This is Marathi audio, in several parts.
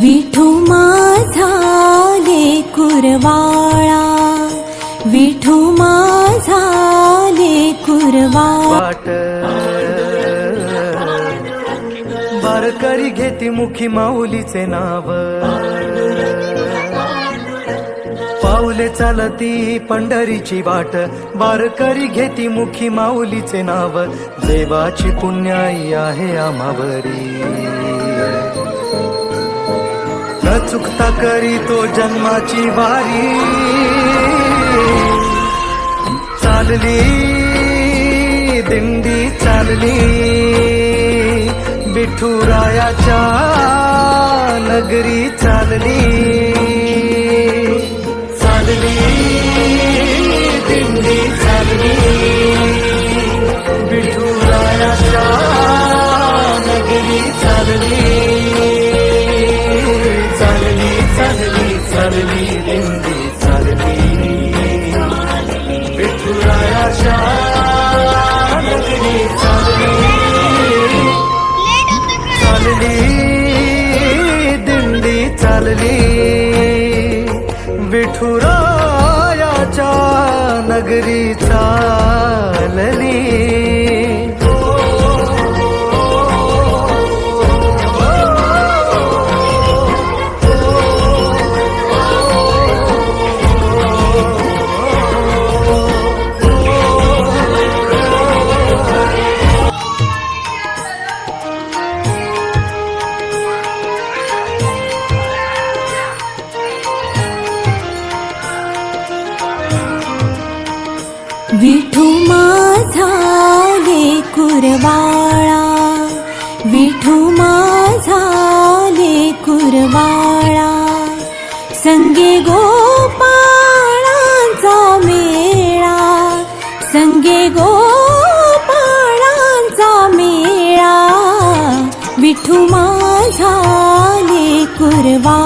विठू माझा गे कुरवाळा. विठू माझा गे कुरवाट बारकरी घेती मुखी माऊलीचे नाव. पाऊले चालती पंढरीची वाट. बारकरी घेती मुखी माऊलीचे नाव. देवाची पुण्याई आहे आमावरी चुकता करी तो जन्माची वारी. चालली दिंडी चालली विठुरायाच्या नगरी चालली. चालली दिंडी चालली विठुरायाच्या नगरी चालली. चालली दिंडी चालली विठुरायाच्या नगरी चालली. विठू माझा कुरवाळा. विठू माझा कुरवाळा. संगे गोपाळांचा मेळा. संगे गोपाळांचा मेळा. विठू माझा कुरवाळा.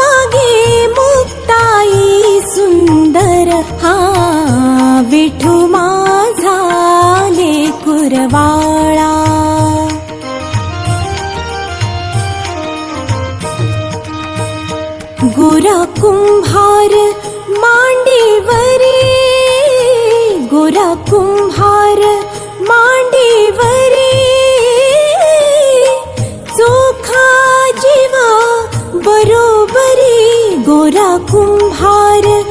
मागे मुक्ताई सुंदर हा विठू माझा कुरवाळा। गोरा कुंभार मांडीवरी गोरा कुंभार कुम्भार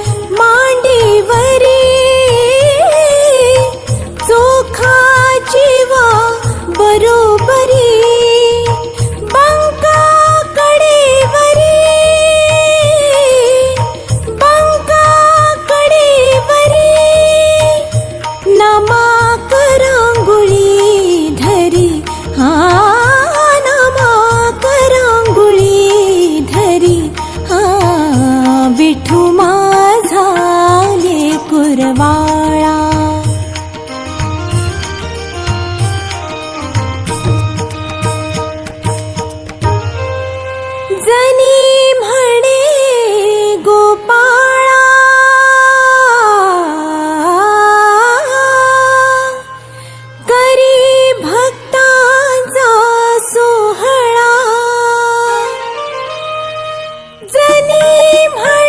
उमा झाले पुरवाळा जनी म्हणे गोपाळा करी भक्तांचा सोहळा. जनी म्हणे